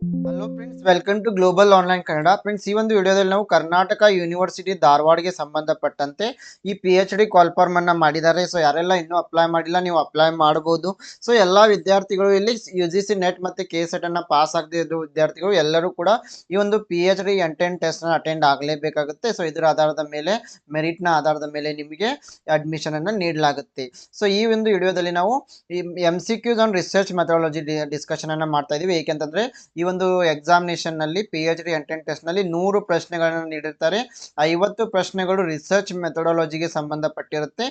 Hello friends welcome to global online Kannada friends ಈ ಒಂದು ವಿಡಿಯೋದಲ್ಲಿ ನಾವು ಕರ್ನಾಟಕ ಯೂನಿವರ್ಸಿಟಿ ಧಾರವಾಡಗೆ ಸಂಬಂಧಪಟ್ಟಂತೆ ಈ ಪಿ ಎಚ್ ಡಿ ಕಾಲ್ಫಾರ್ಮ್ ಅನ್ನ ಮಾಡಿದ್ದಾರೆ. ಸೊ ಯಾರೆಲ್ಲ ಇನ್ನೂ ಅಪ್ಲೈ ಮಾಡಿಲ್ಲ, ನೀವು ಅಪ್ಲೈ ಮಾಡಬಹುದು ಸೊ ಎಲ್ಲಾ ವಿದ್ಯಾರ್ಥಿಗಳು ಇಲ್ಲಿ ಯು ಜಿ ಸಿ ನೆಟ್ ಮತ್ತೆ ಕೆ ಸೆಟ್ ಅನ್ನ ಪಾಸ್ ಆಗದೆ ಇರೋ ವಿದ್ಯಾರ್ಥಿಗಳು ಎಲ್ಲರೂ ಕೂಡ ಈ ಒಂದು ಪಿ ಎಚ್ ಡಿ ಎಂಟೆನ್ ಟೆಸ್ಟ್ನ ಅಟೆಂಡ್ ಆಗಲೇಬೇಕಾಗುತ್ತೆ. ಸೊ ಇದರ ಆಧಾರದ ಮೇಲೆ ಮೆರಿಟ್ನ ಆಧಾರದ ಮೇಲೆ ನಿಮಗೆ ಅಡ್ಮಿಷನ್ ಅನ್ನ ನೀಡಲಾಗುತ್ತೆ. ಸೊ ಈ ಒಂದು ವಿಡಿಯೋದಲ್ಲಿ ನಾವು ಈ M C Qs on research methodology discussion ಅನ್ನ ಮಾಡ್ತಾ ಇದೀವಿ. ಏಕೆಂತಂದ್ರೆ, ಈ ಒಂದು ಎಕ್ಸಾಮಿನೇಷನ್ನಲ್ಲಿ ಪಿ ಎಚ್ ಡಿ ಎಂಟ್ರೆನ್ ಟೆಸ್ಟ್ನಲ್ಲಿ ನೂರು ಪ್ರಶ್ನೆಗಳನ್ನು ನೀಡಿರ್ತಾರೆ. ಐವತ್ತು ಪ್ರಶ್ನೆಗಳು ರಿಸರ್ಚ್ ಮೆಥಡಾಲಜಿಗೆ ಸಂಬಂಧಪಟ್ಟಿರುತ್ತೆ.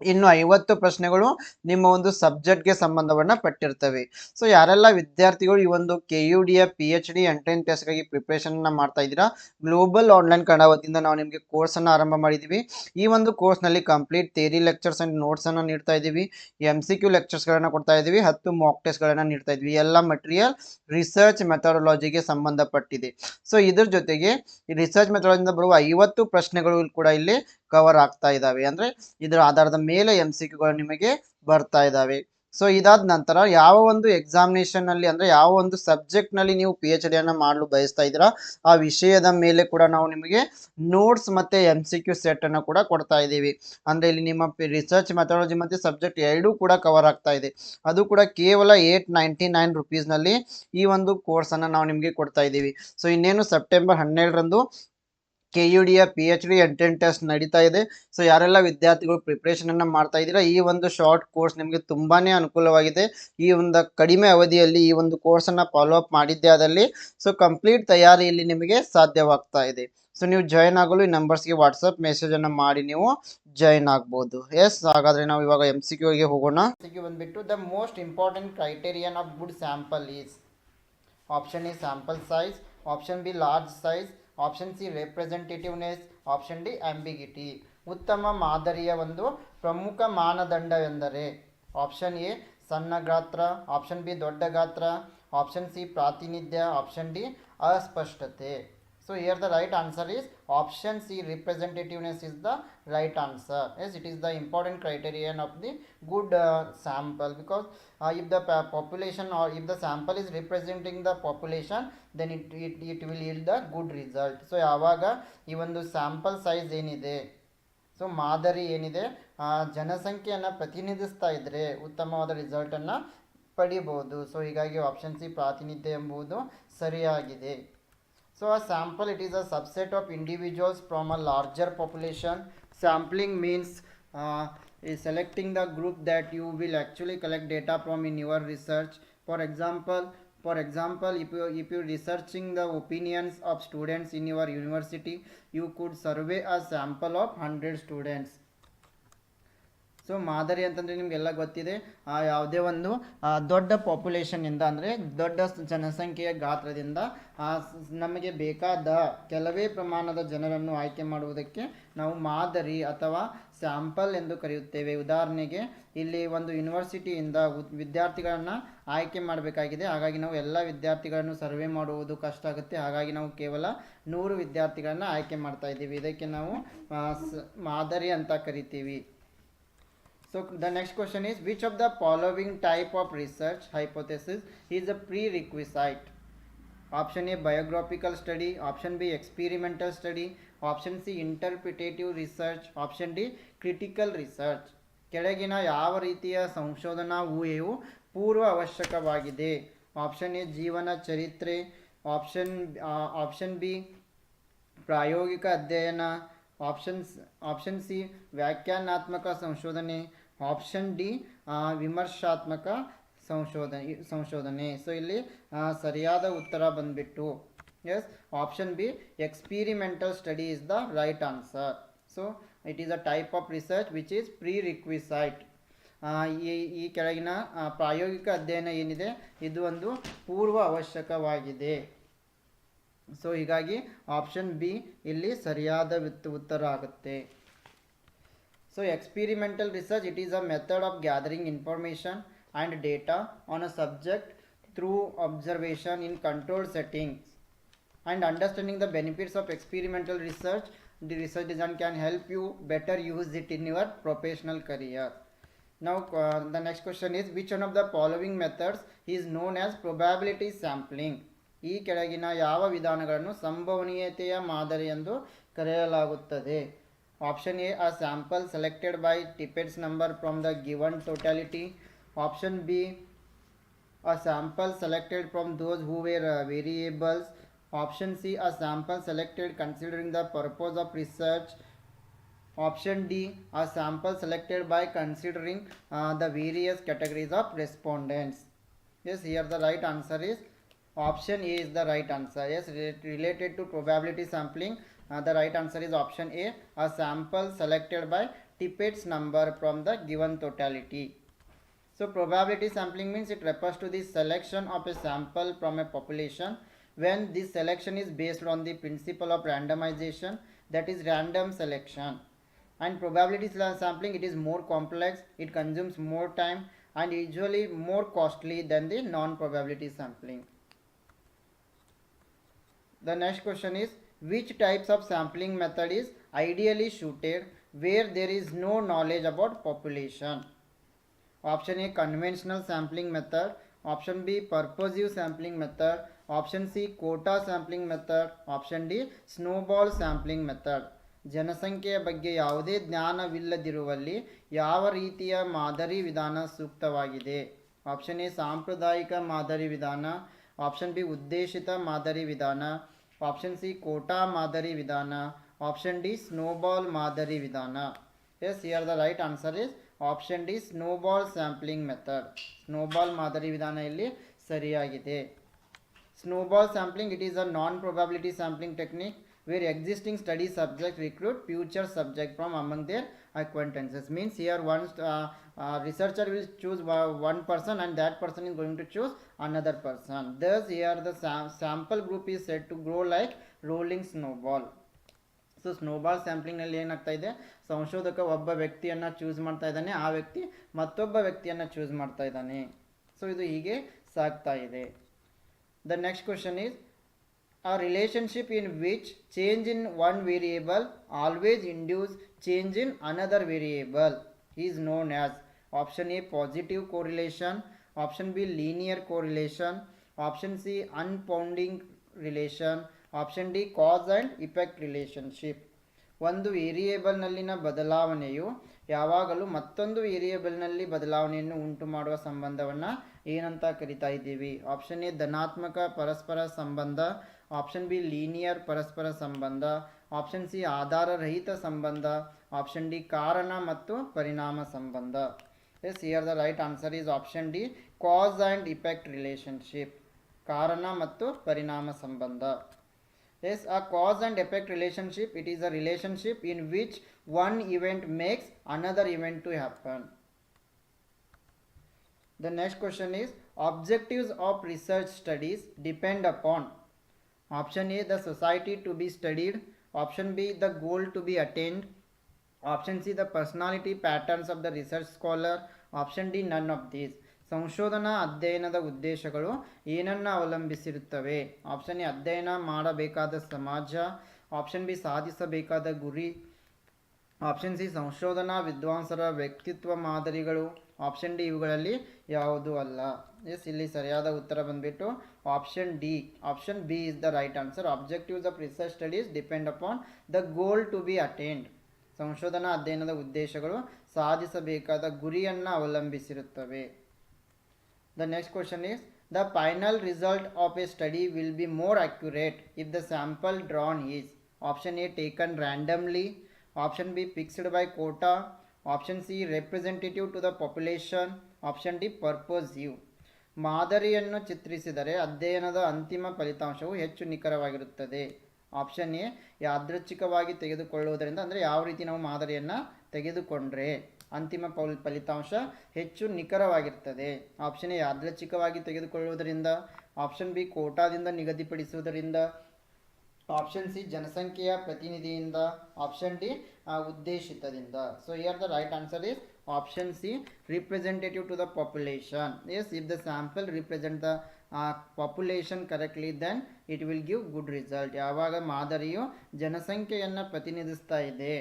ಇನ್ನು ಐವತ್ತು ಪ್ರಶ್ನೆಗಳು ನಿಮ್ಮ ಒಂದು ಸಬ್ಜೆಕ್ಟ್ಗೆ ಸಂಬಂಧವನ್ನ ಪಟ್ಟಿರ್ತವೆ. ಸೊ ಯಾರೆಲ್ಲ ವಿದ್ಯಾರ್ಥಿಗಳು ಈ ಒಂದು ಕೆ ಯು ಡಿಯ ಪಿ ಎಚ್ ಡಿ ಎಂಟೆನ್ ಟೆಸ್ಟ್ಗಾಗಿ ಪ್ರಿಪ್ರೇಷನ್ನ ಮಾಡ್ತಾ ಇದ್ದೀರಾ? ಗ್ಲೋಬಲ್ ಆನ್ಲೈನ್ ಕನ್ನಡ ವತಿಯಿಂದ ನಾವು ನಿಮಗೆ ಕೋರ್ಸನ್ನು ಆರಂಭ ಮಾಡಿದ್ದೀವಿ ಈ ಒಂದು ಕೋರ್ಸ್ನಲ್ಲಿ ಕಂಪ್ಲೀಟ್ ಥೇರಿ ಲೆಕ್ಚರ್ಸ್ ಆ್ಯಂಡ್ ನೋಟ್ಸನ್ನು ನೀಡ್ತಾ ಇದ್ದೀವಿ. ಎಂ ಸಿ ಕ್ಯೂ ಲೆಕ್ಚರ್ಸ್ಗಳನ್ನು ಕೊಡ್ತಾ ಇದ್ದೀವಿ. ಹತ್ತು ಮಾಕ್ ಟೆಸ್ಟ್ಗಳನ್ನು ನೀಡ್ತಾ ಇದ್ವಿ ಎಲ್ಲ ಮಟೀರಿಯಲ್ ರಿಸರ್ಚ್ ಮೆಥಡಾಲಜಿಗೆ ಸಂಬಂಧಪಟ್ಟಿದೆ. ಸೊ ಇದ್ರ ಜೊತೆಗೆ ರಿಸರ್ಚ್ ಮೆಥಡಾಲಜಿಯಿಂದ ಬರುವ ಐವತ್ತು ಪ್ರಶ್ನೆಗಳು ಕೂಡ ಇಲ್ಲಿ ಕವರ್ ಆಗ್ತಾ ಇದ್ದಾವೆ ಅಂದರೆ ಇದರ ಆಧಾರದ ಮೇಲೆ ಎಂ ಸಿ ಕ್ಯೂಗಳು ನಿಮಗೆ ಬರ್ತಾ ಇದ್ದಾವೆ ಸೊ ಇದಾದ ನಂತರ ಯಾವ ಒಂದು ಎಕ್ಸಾಮಿನೇಷನ್ನಲ್ಲಿ ಅಂದ್ರೆ ಯಾವ ಒಂದು ಸಬ್ಜೆಕ್ಟ್ನಲ್ಲಿ ನೀವು ಪಿ ಎಚ್ ಡಿಯನ್ನು ಮಾಡಲು ಬಯಸ್ತಾ ಇದ್ದೀರಾ, ಆ ವಿಷಯದ ಮೇಲೆ ಕೂಡ ನಾವು ನಿಮಗೆ ನೋಟ್ಸ್ ಮತ್ತೆ ಎಂ ಸಿ ಕ್ಯೂ ಸೆಟ್ ಅನ್ನು ಕೂಡ ಕೊಡ್ತಾ ಇದ್ದೀವಿ. ಅಂದ್ರೆ ಇಲ್ಲಿ ನಿಮ್ಮ ರಿಸರ್ಚ್ ಮೆಥಡಾಲಜಿ ಮತ್ತೆ ಸಬ್ಜೆಕ್ಟ್ ಎರಡೂ ಕೂಡ ಕವರ್ ಆಗ್ತಾ ಇದೆ. ಅದು ಕೂಡ ಕೇವಲ ಏಟ್ ನೈಂಟಿ ನೈನ್ ರುಪೀಸ್ನಲ್ಲಿ ಈ ಒಂದು ಕೋರ್ಸ್ ನಾವು ನಿಮಗೆ ಕೊಡ್ತಾ ಇದ್ದೀವಿ. ಸೊ ಇನ್ನೇನು ಸೆಪ್ಟೆಂಬರ್ ಹನ್ನೆರಡರಂದು K U ಡಿಯ P H D entrance test ನಡೀತಾ ಇದೆ. ಸೊ ಯಾರೆಲ್ಲ ವಿದ್ಯಾರ್ಥಿಗಳು ಪ್ರಿಪ್ರೇಷನ್ ಅನ್ನ ಮಾಡ್ತಾ ಇದ್ದೀರಾ, ಈ ಒಂದು ಶಾರ್ಟ್ ಕೋರ್ಸ್ ನಿಮಗೆ ತುಂಬಾನೇ ಅನುಕೂಲವಾಗಿದೆ. ಈ ಒಂದು ಕಡಿಮೆ ಅವಧಿಯಲ್ಲಿ ಈ ಒಂದು ಕೋರ್ಸ್ ಅನ್ನ ಫಾಲೋ ಅಪ್ ಮಾಡಿದ್ದೆ ಅದರಲ್ಲಿ ಸೊ ಕಂಪ್ಲೀಟ್ ತಯಾರಿಯಲ್ಲಿ ನಿಮಗೆ ಸಾಧ್ಯವಾಗ್ತಾ ಇದೆ. ಸೊ ನೀವು ಜಾಯ್ನ್ ಆಗಲು ಈ ನಂಬರ್ಸ್ಗೆ ವಾಟ್ಸಪ್ ಮೆಸೇಜ್ ಅನ್ನ ಮಾಡಿ, ನೀವು ಜಾಯ್ನ್ ಆಗ್ಬೋದು. ಎಸ್ ಹಾಗಾದ್ರೆ ನಾವು ಇವಾಗ ಎಂ ಸಿ ಕ್ಯೂಗೆ ಹೋಗೋಣ. ಬಂದ್ಬಿಟ್ಟು the most important criterion of good sample is option A sample size option B large size option C representativeness option D ambiguity ಉತ್ತಮ ಮಾದರಿಯ ಒಂದು ಪ್ರಮುಖ ಮಾನದಂಡವೆಂದರೆ ಆಪ್ಷನ್ ಎ ಸಣ್ಣ ಗಾತ್ರ. ಆಪ್ಷನ್ ಬಿ ದೊಡ್ಡ ಗಾತ್ರ. ಆಪ್ಷನ್ ಸಿ ಪ್ರಾತಿನಿಧ್ಯ. ಆಪ್ಷನ್ ಡಿ ಅಸ್ಪಷ್ಟತೆ. So here the right answer is option C representativeness is the right answer yes it is the important criterion of the good uh, sample because uh, if the population or if the sample is representing the population then it, it, it will yield the good result so ಯಾವಾಗ ಈ ಒಂದು sample size ಏನಿದೆ so ಮಾದರಿ ಏನಿದೆ ಜನಸಂಖ್ಯೆಯನ್ನು ಪ್ರತಿನಿಧಿಸ್ತಾ ಇದ್ದರೆ ಉತ್ತಮವಾದ ರಿಸಲ್ಟನ್ನು ಪಡಿಬೋದು ಸೊ ಹೀಗಾಗಿ ಆಪ್ಷನ್ ಸಿ ಪ್ರಾತಿನಿಧ್ಯ ಎಂಬುದು ಸರಿಯಾಗಿದೆ So a sample it is a subset of individuals from a larger population. Sampling means uh, selecting the group that you will actually collect data from in your research. For example, for example, if you if you researching the opinions of students in your university, you could survey a sample of 100 students. So ಮಾದರಿ ಅಂತಂದರೆ ನಿಮಗೆಲ್ಲ ಗೊತ್ತಿದೆ ಯಾವುದೇ ಒಂದು ದೊಡ್ಡ ಪಾಪ್ಯುಲೇಷನ್ನಿಂದ ಅಂದರೆ ದೊಡ್ಡ ಜನಸಂಖ್ಯೆಯ ಗಾತ್ರದಿಂದ ನಮಗೆ ಬೇಕಾದ ಕೆಲವೇ ಪ್ರಮಾಣದ ಜನರನ್ನು ಆಯ್ಕೆ ಮಾಡುವುದಕ್ಕೆ ನಾವು ಮಾದರಿ ಅಥವಾ ಸ್ಯಾಂಪಲ್ ಎಂದು ಕರೆಯುತ್ತೇವೆ. ಉದಾಹರಣೆಗೆ, ಇಲ್ಲಿ ಒಂದು ಯೂನಿವರ್ಸಿಟಿಯಿಂದ ವಿದ್ಯಾರ್ಥಿಗಳನ್ನು ಆಯ್ಕೆ ಮಾಡಬೇಕಾಗಿದೆ. ಹಾಗಾಗಿ ನಾವು ಎಲ್ಲ ವಿದ್ಯಾರ್ಥಿಗಳನ್ನು ಸರ್ವೆ ಮಾಡುವುದು ಕಷ್ಟ ಆಗುತ್ತೆ. ಹಾಗಾಗಿ ನಾವು ಕೇವಲ ನೂರು ವಿದ್ಯಾರ್ಥಿಗಳನ್ನು ಆಯ್ಕೆ ಮಾಡ್ತಾ ಇದ್ದೀವಿ. ಇದಕ್ಕೆ ನಾವು ಮಾದರಿ ಅಂತ ಕರಿತೀವಿ. So the next question is which of the following type of research hypothesis is a prerequisite? Option A biographical study, option B experimental study, option C interpretative research, option D critical research. ಕೆಳಗಿನ ಯಾವ ರೀತಿಯ ಸಂಶೋಧನಾ ಊಹೆಯು ಪೂರ್ವ ಅವಶ್ಯಕವಾಗಿದೆ option A ಜೀವನ ಚರಿತ್ರೆ option option B ಪ್ರಾಯೋಗಿಕ ಅಧ್ಯಯನ ಆಪ್ಷನ್ಸ್ ಆಪ್ಷನ್ ಸಿ ವ್ಯಾಖ್ಯಾನಾತ್ಮಕ ಸಂಶೋಧನೆ ಆಪ್ಷನ್ ಡಿ ವಿಮರ್ಶಾತ್ಮಕ ಸಂಶೋಧನೆ ಸಂಶೋಧನೆ. ಸೊ ಇಲ್ಲಿ ಸರಿಯಾದ ಉತ್ತರ ಬಂದ್ಬಿಟ್ಟು yes option B experimental study is the right answer so it is a type of research which is prerequisite ಈ ಈ ಕೆಳಗಿನ ಪ್ರಾಯೋಗಿಕ ಅಧ್ಯಯನ ಏನಿದೆ, ಇದು ಒಂದು ಪೂರ್ವ ಅವಶ್ಯಕವಾಗಿದೆ ಸೊ ಹೀಗಾಗಿ ಆಪ್ಷನ್ ಬಿ ಇಲ್ಲಿ ಸರಿಯಾದ ಉತ್ತರ ಆಗುತ್ತೆ. So experimental research, it is a method of gathering information and data on a subject through observation in controlled settings. and understanding the benefits of experimental research the research design can help you better use it in your professional career now uh, the next question is which one of the following methods is known as probability sampling ಈ ಕೆಳಗಿನ ಯಾವ ವಿಧಾನಗಳನ್ನು ಸಂಭವನೀಯತೆಯ ಮಾದರಿ ಎಂದು ಕರೆಯಲಾಗುತ್ತದೆ Option A, a sample selected by tippets number from the given totality. Option B, a sample selected from those who were uh, variables. Option C, a sample selected considering the purpose of research. Option D, a sample selected by considering uh, the various categories of respondents. Yes, here the right answer is option A is the right answer. Yes, related to probability sampling uh, the right answer is option a a sample selected by tippett's number from the given totality. So probability sampling means it refers to the selection of a sample from a population. When this selection is based on the principle of randomization that is random selection. And probability sampling it is more complex it consumes more time and usually more costly than the non probability sampling. The next question is which types of sampling method is ideally suited where there is no knowledge about population option a conventional sampling method option b purposive sampling method option c quota sampling method option d snowball sampling method ಜನಸಂಖ್ಯೆಯ ಬಗ್ಗೆ ಯಾವುದೇ ಜ್ಞಾನವಿಲ್ಲದಿರುವಲ್ಲಿ ಯಾವ ರೀತಿಯ ಮಾದರಿ ವಿಧಾನ ಸೂಕ್ತವಾಗಿದೆ option A ಸಾಂಪ್ರದಾಯಿಕ ಮಾದರಿ ವಿಧಾನ ಆಪ್ಷನ್ ಬಿ ಉದ್ದೇಶಿತ ಮಾದರಿ ವಿಧಾನ ಆಪ್ಷನ್ ಸಿ ಕೋಟಾ ಮಾದರಿ ವಿಧಾನ ಆಪ್ಷನ್ ಡಿ ಸ್ನೋಬಾಲ್ ಮಾದರಿ ವಿಧಾನ yes here the right answer is option D snowball sampling method snowball ಮಾದರಿ ವಿಧಾನ ಇಲ್ಲಿ ಸರಿಯಾಗಿದೆ. Snowball sampling it is a non probability sampling technique where existing study subjects recruit future subject from among their acquaintances. Means here one uh, uh, researcher will choose one person and that person is going to choose another person thus here the sam- sample group is said to grow like rolling snowball so snowball ಸ್ಯಾಂಪ್ಲಿಂಗ್ನಲ್ಲಿ ಏನಾಗ್ತಾ ಇದೆ ಸಂಶೋಧಕ ಒಬ್ಬ ವ್ಯಕ್ತಿಯನ್ನು choose ಮಾಡ್ತಾ ಇದ್ದಾನೆ ಆ ವ್ಯಕ್ತಿ ಮತ್ತೊಬ್ಬ ವ್ಯಕ್ತಿಯನ್ನು ಚೂಸ್ ಮಾಡ್ತಾ ಇದ್ದಾನೆ ಸೊ ಇದು ಹೀಗೆ ಸಾಗ್ತಾ ಇದೆ the next question is a relationship in which change in one variable always induce change in another variable is known as option A positive correlation option B linear correlation option C confounding relation option D cause and effect relationship ಒಂದು ವೇರಿಯೇಬಲ್ನಲ್ಲಿನ ಬದಲಾವಣೆಯು ಯಾವಾಗಲೂ ಮತ್ತೊಂದು ವೇರಿಯೇಬಲ್ನಲ್ಲಿ ಬದಲಾವಣೆಯನ್ನು ಉಂಟು ಮಾಡುವ ಸಂಬಂಧವನ್ನು ಏನಂತ ಕರಿತಾ ಇದ್ದೀವಿ. ಆಪ್ಷನ್ ಎ ಧನಾತ್ಮಕ ಪರಸ್ಪರ ಸಂಬಂಧ. ಆಪ್ಷನ್ ಬಿ ಲೀನಿಯರ್ ಪರಸ್ಪರ ಸಂಬಂಧ. ಆಪ್ಷನ್ ಸಿ ಆಧಾರರಹಿತ ಸಂಬಂಧ. ಆಪ್ಷನ್ ಡಿ ಕಾರಣ ಮತ್ತು ಪರಿಣಾಮ ಸಂಬಂಧ. Yes here the right answer is option D cause and effect relationship ಕಾರಣ ಮತ್ತು ಪರಿಣಾಮ ಸಂಬಂಧ Yes, a cause and effect relationship, it is a relationship in which one event makes another event to happen. The next question is objectives of research studies depend upon option A the society to be studied, option B the goal to be attained, option C the personality patterns of the research scholar option D none of these ಸಂಶೋಧನಾ ಅಧ್ಯಯನದ ಉದ್ದೇಶಗಳು ಏನನ್ನು ಅವಲಂಬಿಸಿರುತ್ತವೆ option A ಅಧ್ಯಯನ ಮಾಡಬೇಕಾದ ಸಮಾಜ option B ಸಾಧಿಸಬೇಕಾದ ಗುರಿ option C ಸಂಶೋಧನಾ ವಿದ್ವಾಂಸರ ವ್ಯಕ್ತಿತ್ವ ಮಾದರಿಗಳು ಆಪ್ಷನ್ ಡಿ ಇವುಗಳಲ್ಲಿ ಯಾವುದೂ ಅಲ್ಲ ಎಸ್ ಇಲ್ಲಿ ಸರಿಯಾದ ಉತ್ತರ ಬಂದುಬಿಟ್ಟು option D option B is the right answer objectives of research studies depend upon the goal to be attained ಸಂಶೋಧನಾ ಅಧ್ಯಯನದ ಉದ್ದೇಶಗಳು ಸಾಧಿಸಬೇಕಾದ ಗುರಿಯನ್ನು ಅವಲಂಬಿಸಿರುತ್ತವೆ. The next question is the final result of a study will be more accurate if the sample drawn is option A taken randomly option B fixed by quota option C representative to the population option D purposive ಮಾದರಿಯನ್ನು ಚಿತ್ರಿಸಿದರೆ ಅಧ್ಯಯನದ ಅಂತಿಮ ಫಲಿತಾಂಶವು ಹೆಚ್ಚು ನಿಖರವಾಗಿರುತ್ತದೆ. Option A ಯಾದೃಚ್ಛಿಕವಾಗಿ ತೆಗೆದುಕೊಳ್ಳುವುದರಿಂದ, ಅಂದರೆ ಯಾವ ರೀತಿ ನಾವು ಮಾದರಿಯನ್ನು ತೆಗೆದುಕೊಂಡ್ರೆ, ಅಂತಿಮ ಫಲ ಫಲಿತಾಂಶ ಹೆಚ್ಚು ನಿಖರವಾಗಿರ್ತದೆ. ಆಪ್ಷನ್ ಎ ಯಾದೃಚ್ಛಿಕವಾಗಿ ತೆಗೆದುಕೊಳ್ಳುವುದರಿಂದ. ಆಪ್ಷನ್ ಬಿ ಕೋಟಾದಿಂದ ನಿಗದಿಪಡಿಸುವುದರಿಂದ. ಆಪ್ಷನ್ ಸಿ ಜನಸಂಖ್ಯೆಯ ಪ್ರತಿನಿಧಿಯಿಂದ option D ಉದ್ದೇಶಿತದಿಂದ so here the right answer is option C representative to the population yes if the sample represent the population correctly then it will give good result ಯಾವಾಗ ಮಾದರಿಯು ಜನಸಂಖ್ಯೆಯನ್ನು ಪ್ರತಿನಿಧಿಸ್ತಾ ಇದೆ,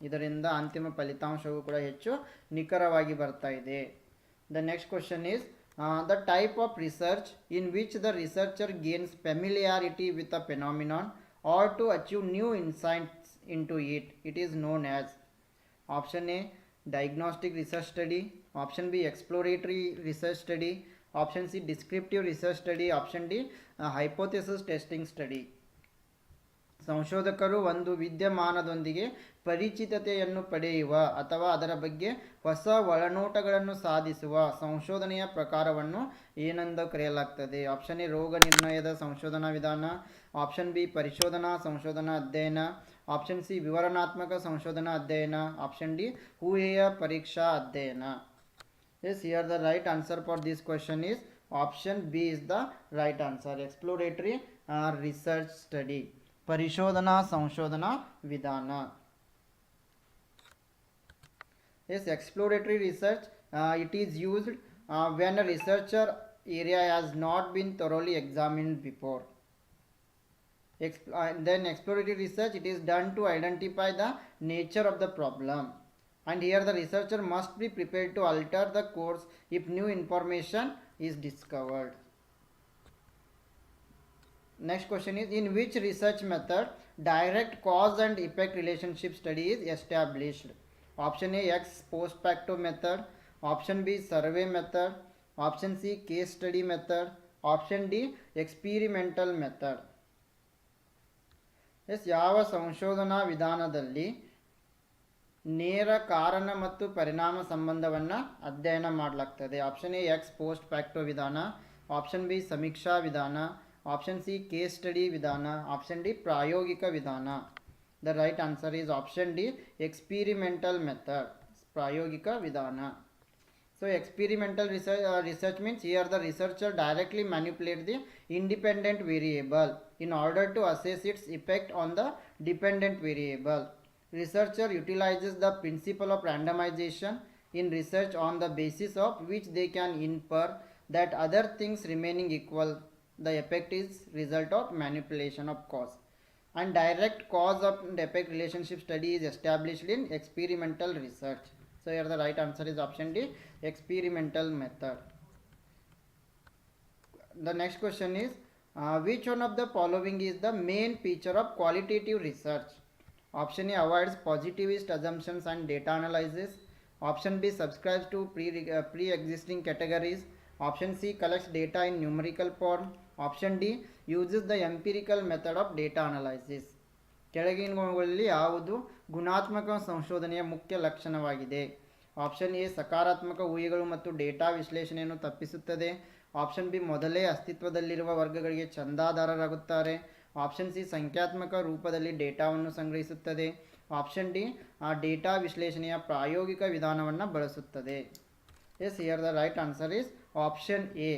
ಇದರಿಂದ ಅಂತಿಮ ಫಲಿತಾಂಶವು ಕೂಡ ಹೆಚ್ಚು ನಿಖರವಾಗಿ ಬರ್ತಾ ಇದೆ. The next question is the type of research in which the researcher gains familiarity with a phenomenon or to achieve new insights into it. It is known known option A diagnostic research study option b exploratory research study option c descriptive research study option d uh, hypothesis testing study ಸಂಶೋಧಕರು ಒಂದು ವಿದ್ಯಮಾನದೊಂದಿಗೆ ಪರಿಚಿತತೆಯನ್ನು ಪಡೆಯುವ ಅಥವಾ ಅದರ ಬಗ್ಗೆ ಹೊಸ ಒಳನೋಟಗಳನ್ನು ಸಾಧಿಸುವ ಸಂಶೋಧನೆಯ ಪ್ರಕಾರವನ್ನು ಏನೆಂದು ಕರೆಯಲಾಗ್ತದೆ ಆಪ್ಷನ್ ಎ ರೋಗ ನಿರ್ಣಯದ ಸಂಶೋಧನಾ ವಿಧಾನ ಆಪ್ಷನ್ ಬಿ ಪರಿಶೋಧನಾ ಸಂಶೋಧನಾ ಅಧ್ಯಯನ ಆಪ್ಷನ್ ಸಿ ವಿವರಣಾತ್ಮಕ ಸಂಶೋಧನಾ ಅಧ್ಯಯನ ಆಪ್ಷನ್ ಡಿ ಊಹೆಯ ಪರೀಕ್ಷಾ ಅಧ್ಯಯನ yes here the right answer for this question is option B is the right answer exploratory research study ಪರಿಶೋಧನಾ ಸಂಶೋಧನಾ ವಿಧಾನ Yes, exploratory research, uh, it is used uh, when a researcher area has not been thoroughly examined before. Then exploratory research, it is done to identify the nature of the problem. And here the researcher must be prepared to alter the course if new information is discovered. Next question is in which research method direct cause and effect relationship study is established? Option A X post facto method, option B survey method, option C case study method, option D experimental method. Yes, ಯಾವ ಸಂಶೋಧನಾ ವಿಧಾನದಲ್ಲಿ ನೇರ ಕಾರಣ ಮತ್ತು ಪರಿಣಾಮ ಸಂಬಂಧವನ್ನು ಅಧ್ಯಯನ ಮಾಡಲಾಗ್ತದೆ? Option A, ex, post facto ವಿಧಾನ. ಆಪ್ಷನ್ ಬಿ, ಸಮೀಕ್ಷಾ ವಿಧಾನ. ಆಪ್ಷನ್ ಸಿ, ಕೇಸ್ ಸ್ಟಡಿ ವಿಧಾನ. ಆಪ್ಷನ್ ಡಿ, ಪ್ರಾಯೋಗಿಕ ವಿಧಾನ. The right answer is option D, experimental method, ಪ್ರಾಯೋಗಿಕ ವಿಧಾನ. So, experimental research research means or the researcher directly manipulate the independent variable in order to assess its effect on the dependent variable. Researcher utilizes the principle of randomization in research on the basis of which they can infer that other things remaining equal, the effect is result of manipulation of cause. And direct cause of effect relationship study is established in experimental research. So here the right answer is option D, experimental method. The next question is, uh, which one of the following is the main feature of qualitative research? Option A avoids positivist assumptions and data analysis. Option B subscribes to pre, uh, pre-existing categories. Option C collects data in numerical form. Option D uses the empirical method of data analysis. ಕೆಳಗಿನವುಗಳಲ್ಲಿ ಯಾವುದು ಗುಣಾತ್ಮಕ ಸಂಶೋಧನೆಯ ಮುಖ್ಯ ಲಕ್ಷಣವಾಗಿದೆ option A ಸಕಾರಾತ್ಮಕ ಊಹೆಗಳು ಮತ್ತು data ವಿಶ್ಲೇಷಣೆಯನ್ನು ತಪ್ಪಿಸುತ್ತದೆ ಆಪ್ಷನ್ ಬಿ ಮೊದಲೇ ಅಸ್ತಿತ್ವದಲ್ಲಿರುವ ವರ್ಗಗಳಿಗೆ ಚಂದಾದಾರರಾಗುತ್ತಾರೆ. ಆಪ್ಷನ್ ಸಿ ಸಂಖ್ಯಾತ್ಮಕ ರೂಪದಲ್ಲಿ ಡೇಟಾವನ್ನು ಸಂಗ್ರಹಿಸುತ್ತದೆ. ಆಪ್ಷನ್ ಡಿ, ಆ ಡೇಟಾ ವಿಶ್ಲೇಷಣೆಯ ಪ್ರಾಯೋಗಿಕ ವಿಧಾನವನ್ನು ಬಳಸುತ್ತದೆ. Yes, here the right answer is option A.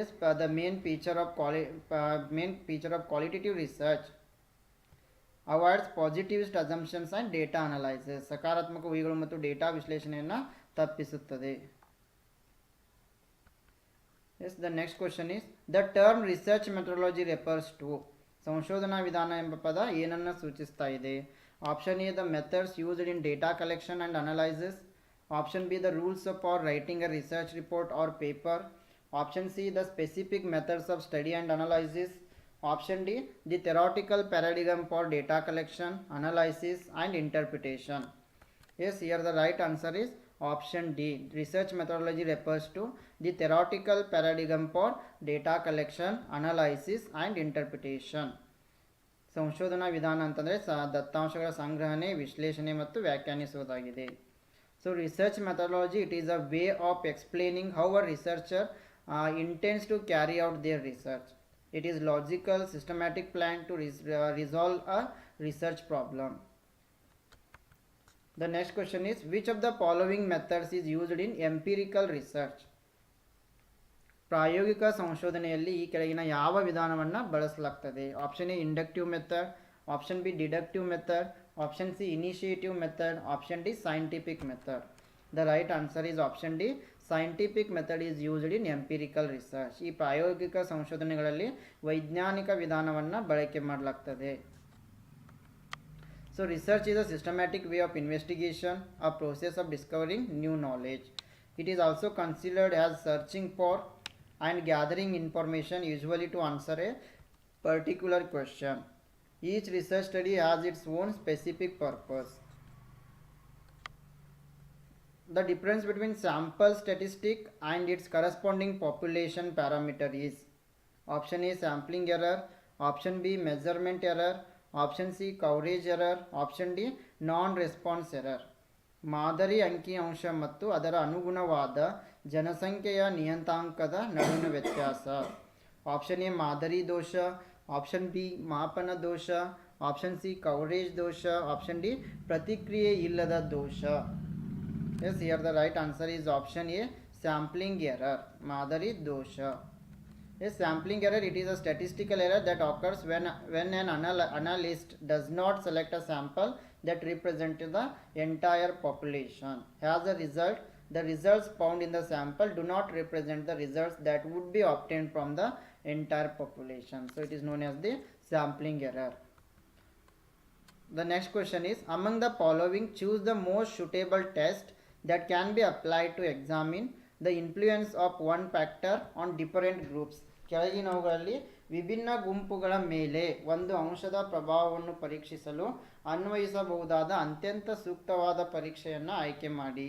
Yes the main feature of quali main feature of qualitative research. Avoids positivist assumptions and data analysis. ಸಕಾರಾತ್ಮಕ ಊಹೆಗಳು ಮತ್ತು ಡೇಟಾ ವಿಶ್ಲೇಷಣೆಯನ್ನು ತಪ್ಪಿಸುತ್ತದೆ. Yes the next question is the term research methodology refers to ಸಂಶೋಧನಾ ವಿಧಾನ ಎಂಬ ಪದ ಏನನ್ನು ಸೂಚಿಸ್ತಾ ಇದೆ option A the methods used in data collection and analysis option B the rules of or writing a research report or paper option C the specific methods of study and analysis Option D, the theoretical paradigm for data collection, analysis and interpretation. Yes, here the right answer is option D research methodology refers to the theoretical paradigm for data collection analysis and interpretation ಸಂಶೋಧನಾ ವಿಧಾನ ಅಂತಂದರೆ ದತ್ತಾಂಶಗಳ ಸಂಗ್ರಹಣೆ, ವಿಶ್ಲೇಷಣೆ ಮತ್ತು ವ್ಯಾಖ್ಯಾನಿಸುವುದಾಗಿದೆ. So research methodology it it's a way of explaining how a researcher intends to carry out the research it is logical systematic plan to res resolve a research problem the next question is, which of the following methods is used in empirical research? ಪ್ರಾಯೋಗಿಕ ಸಂಶೋಧನೆಯಲ್ಲಿ ಈ ಕೆಳಗಿನ ಯಾವ ವಿಧಾನವನ್ನು ಬಳಸಲಾಗ್ತದೆ? Option A inductive method option B deductive method option C initiative method option D scientific method the right answer is option D scientific method is used in empirical research ಈ ಪ್ರಾಯೋಗಿಕ ಸಂಶೋಧನೆಗಳಲ್ಲಿ ವೈಜ್ಞಾನಿಕ ವಿಧಾನವನ್ನು ಬಳಕೆ ಮಾಡಲಾಗ್ತದೆ. So research is a systematic way of investigation, a process of discovering new knowledge. It is also considered as searching for and gathering information usually to answer a particular question. Each research study has its own specific purpose. The difference between sample statistic and its corresponding population parameter is option A sampling error, option B measurement error, option C coverage error option D non response error ಮಾದರಿ ಅಂಕಿಅಂಶ ಮತ್ತು ಅದರ ಅನುಗುಣವಾದ ಜನಸಂಖ್ಯೆಯ ನಿಯತಾಂಕದ ನಡುವಿನ ವ್ಯತ್ಯಾಸ. Option A ಮಾದರಿ ದೋಷ. ಆಪ್ಷನ್ ಬಿ ಮಾಪನ ದೋಷ. ಆಪ್ಷನ್ ಸಿ ಕವರೇಜ್ ದೋಷ. ಆಪ್ಷನ್ ಡಿ ಪ್ರತಿಕ್ರಿಯೆ ಇಲ್ಲದ ದೋಷ. Yes here the right answer is option A sampling error ಮಾದರಿ ದೋಷ. A sampling error it is a statistical error that occurs when when an anal- analyst does not select a sample that represents the entire population. As a result, the results found in the sample do not represent the results that would be obtained from the entire population. So it is known as the sampling error. The next question is among the following choose the most suitable test that can be applied to examine the influence of one factor on different groups. ಕೆಳಗಿನವುಗಳಲ್ಲಿ ವಿಭಿನ್ನ ಗುಂಪುಗಳ ಮೇಲೆ ಒಂದು ಅಂಶದ ಪ್ರಭಾವವನ್ನು ಪರೀಕ್ಷಿಸಲು ಅನ್ವಯಿಸಬಹುದಾದ ಅತ್ಯಂತ ಸೂಕ್ತವಾದ ಪರೀಕ್ಷೆಯನ್ನು ಆಯ್ಕೆ ಮಾಡಿ.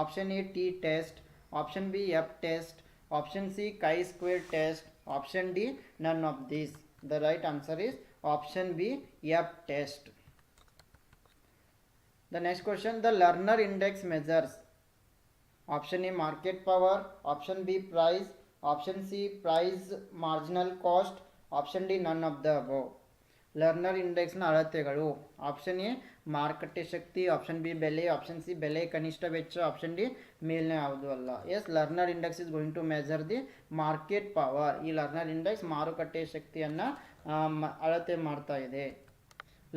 Option A T test option B F test option C chi square test option D none of this. The right answer is option B F test. The next question the Lerner index measures option A market power option B price, option C price marginal cost option D none of the above. Lerner ಇಂಡೆಕ್ಸ್ನ ಅಳತೆಗಳು. Option A ಮಾರುಕಟ್ಟೆ ಶಕ್ತಿ. Option B ಬೆಲೆ. Option C ಬೆಲೆ, ಕನಿಷ್ಠ ವೆಚ್ಚ. Option D ಮೇಲ್ನೇ ಯಾವುದು ಅಲ್ಲ. Yes Lerner index is going to measure the market power ಈ ಲರ್ನರ್ ಇಂಡೆಕ್ಸ್ ಮಾರುಕಟ್ಟೆ ಶಕ್ತಿಯನ್ನು ಅಳತೆ ಮಾಡ್ತಾ ಇದೆ.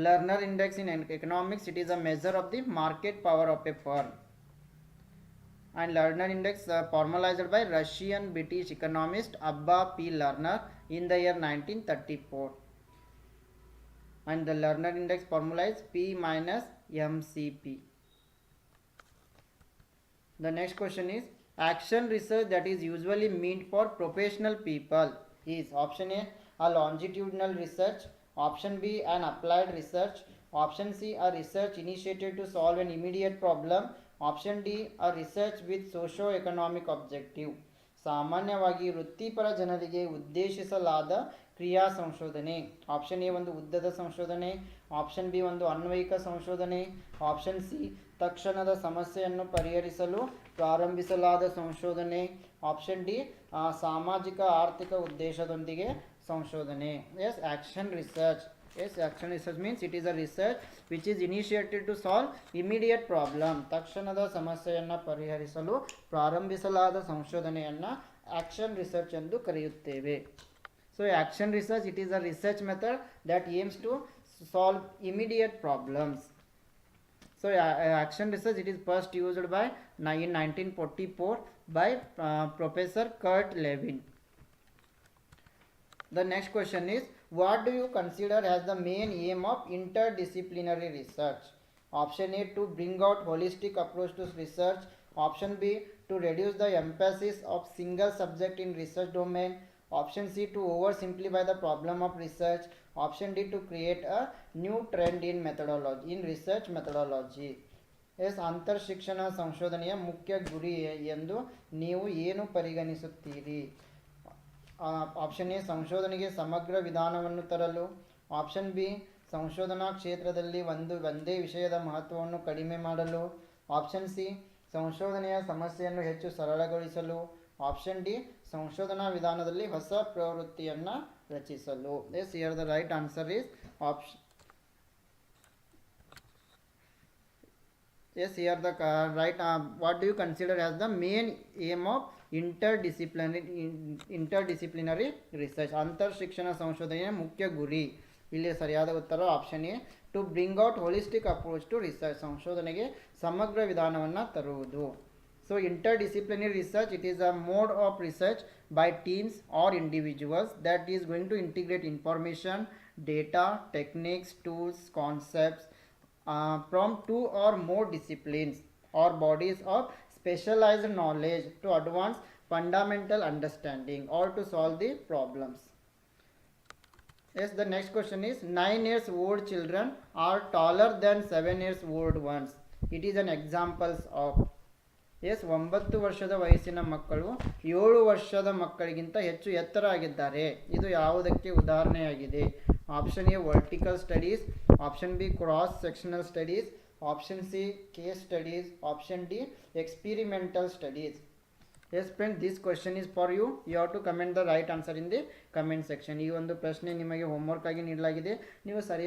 Lerner index in economics it is a measure of the market power of a firm. And learner index uh, formalized by russian british economist abba p. Lerner in the year 1934 and the learner index formula is p minus mcp the next question is action research that is usually meant for professional people is option A a longitudinal research, option B an applied research, option C a research initiated to solve an immediate problem, option D a research with socio economic objective ಸಾಮಾನ್ಯವಾಗಿ ವೃತ್ತಿಪರ ಜನರಿಗೆ ಉದ್ದೇಶಿಸಲಾದ ಕ್ರಿಯಾ ಸಂಶೋಧನೆ. Option A ಒಂದು ಉದ್ದದ ಸಂಶೋಧನೆ. Option B ಒಂದು ಅನ್ವಯಿಕ ಸಂಶೋಧನೆ. ಆಪ್ಷನ್ ಸಿ ತಕ್ಷಣದ ಸಮಸ್ಯೆಯನ್ನು ಪರಿಹರಿಸಲು ಪ್ರಾರಂಭಿಸಲಾದ ಸಂಶೋಧನೆ. ಆಪ್ಷನ್ ಡಿ ಸಾಮಾಜಿಕ ಆರ್ಥಿಕ ಉದ್ದೇಶದೊಂದಿಗೆ ಸಂಶೋಧನೆ. Yes action research yes action research means it is a research which is initiated to solve immediate problem ತಕ್ಷಣದ ಸಮಸ್ಯೆಯನ್ನು ಪರಿಹರಿಸಲು ಪ್ರಾರಂಭಿಸಲಾದ ಸಂಶೋಧನೆಯನ್ನು ಆಕ್ಷನ್ ರಿಸರ್ಚ್ ಎಂದು ಕರೆಯುತ್ತೇವೆ so action research it is a research method that aims to solve immediate problems so action research it is first used by ni- in 1944 by uh, Professor Kurt Lewin. The next question is what do you consider as the main aim of interdisciplinary research? Option A to bring out holistic approach to research. Option B to reduce the emphasis of single subject in research domain. Option C to oversimplify the problem of research. Option D to create a new trend in methodology in research methodology. Yes ಅಂತರ್ ಶಿಕ್ಷಣ ಸಂಶೋಧನೆಯ ಮುಖ್ಯ ಗುರಿ ಎಂದು ನೀವು ಏನು ಪರಿಗಣಿಸುತ್ತೀರಿ option A, ಸಂಶೋಧನೆಗೆ ಸಮಗ್ರ ವಿಧಾನವನ್ನು ತರಲು. ಆಪ್ಷನ್ ಬಿ, ಸಂಶೋಧನಾ ಕ್ಷೇತ್ರದಲ್ಲಿ ಒಂದು, ಒಂದೇ ವಿಷಯದ ಮಹತ್ವವನ್ನು ಕಡಿಮೆ ಮಾಡಲು. ಆಪ್ಷನ್ ಸಿ, ಸಂಶೋಧನೆಯ ಸಮಸ್ಯೆಯನ್ನು ಹೆಚ್ಚು ಸರಳಗೊಳಿಸಲು. ಆಪ್ಷನ್ ಡಿ, ಸಂಶೋಧನಾ ವಿಧಾನದಲ್ಲಿ ಹೊಸ ಪ್ರವೃತ್ತಿಯನ್ನು ರಚಿಸಲು. Yes here the right answer is option yes here the right what do you consider as the main aim main aim of interdisciplinary in- interdisciplinary research ಅಂತರ್ ಶಿಕ್ಷಣ ಸಂಶೋಧನೆಯ ಮುಖ್ಯ ಗುರಿ ಇಲ್ಲಿ ಸರಿಯಾದ ಉತ್ತರ option A to bring out holistic approach to research ಸಂಶೋಧನೆಗೆ ಸಮಗ್ರ ವಿಧಾನವನ್ನು ತರುವುದು. So interdisciplinary research it is a mode of research by teams or individuals that is going to integrate information data techniques tools concepts uh, from two or more disciplines or bodies of specialized knowledge to advance fundamental understanding or to solve the problems. Yes, the next question is 9 years old children are taller than 7 years old ones. It is an examples of yes ಒಂಬತ್ತು ವರ್ಷದ ವಯಸ್ಸಿನ ಮಕ್ಕಳು ಏಳು ವರ್ಷದ ಮಕ್ಕಳಿಗಿಂತ ಹೆಚ್ಚು ಎತ್ತರ ಆಗಿದ್ದಾರೆ ಇದು ಯಾವುದಕ್ಕೆ ಉದಾಹರಣೆಯಾಗಿದೆ option A vertical studies option B cross sectional studies option C case studies option D experimental studies yes friend this question is for you you have to comment the right answer in the comment section ಈ ಒಂದು ಪ್ರಶ್ನೆ ನಿಮಗೆ homework ಆಗಿ ನೀಡಲಾಗಿದೆ. ನೀವು ಸರಿಯಾಗಿ